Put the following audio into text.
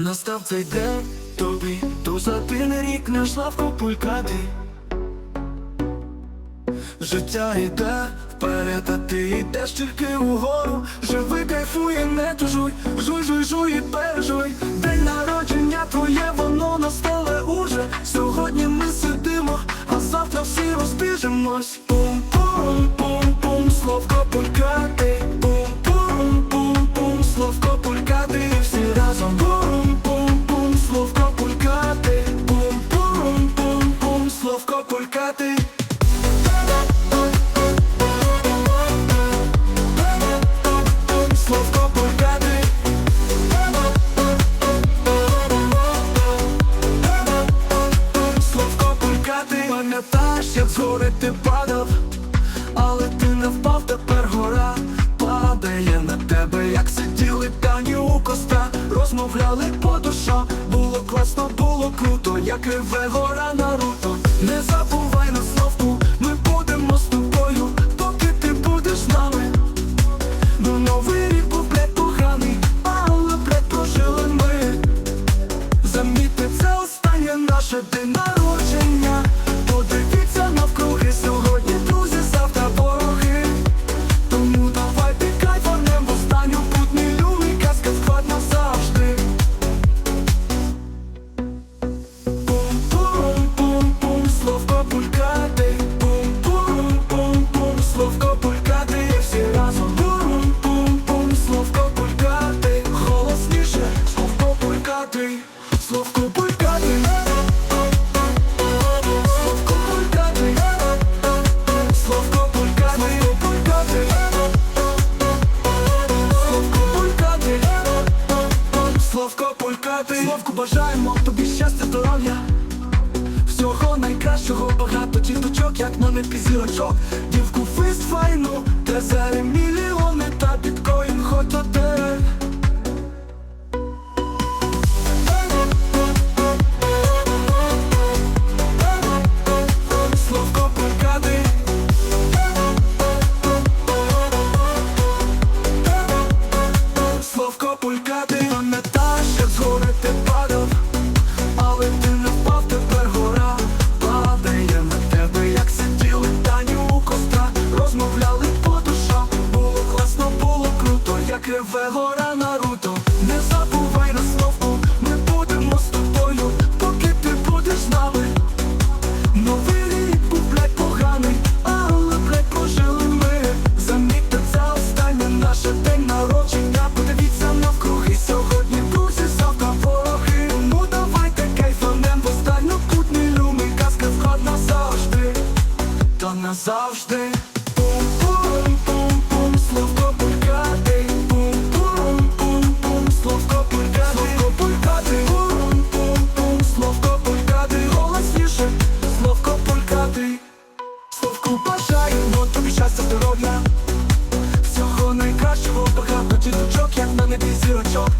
Настав цей день тобі, ту запільний рік не Славко пулькати. Життя йде вперед, а ти йдеш тільки угору. Живи, кайфує, не тужуй, жуй, жуй, жуй і пережуй. День народження твоє, воно настале уже. Сьогодні ми сидимо, а завтра всі розбіжемось. Пум-пум-пум-пум, словко пулькати. Словко пулькати. Словко пулькати. Словко пулькати. Пам'ятаєш, як згори ти було круто, як реве гора Наруто. Не забувай Словку бажаємо тобі щастя, здоров'я. Всього найкращого багато діточок, як на небі зірочок Дівку фист файну, трезери мільйони реве гора Наруто Не забувай на словку, ми будемо з тобою, поки ти будеш з нами. Новий рік був, блядь, поганий, але, блядь, прожили ми. Замітьте, це останнє наше день народження. Подивіться навкруги сьогодні, друзі, завтра вороги. Ну давайте кайфанем, останню путні люми, казка вход назавжди, та назавжди. Sprawdź chłopaka, no ty tu czok, jak na mnie zero czok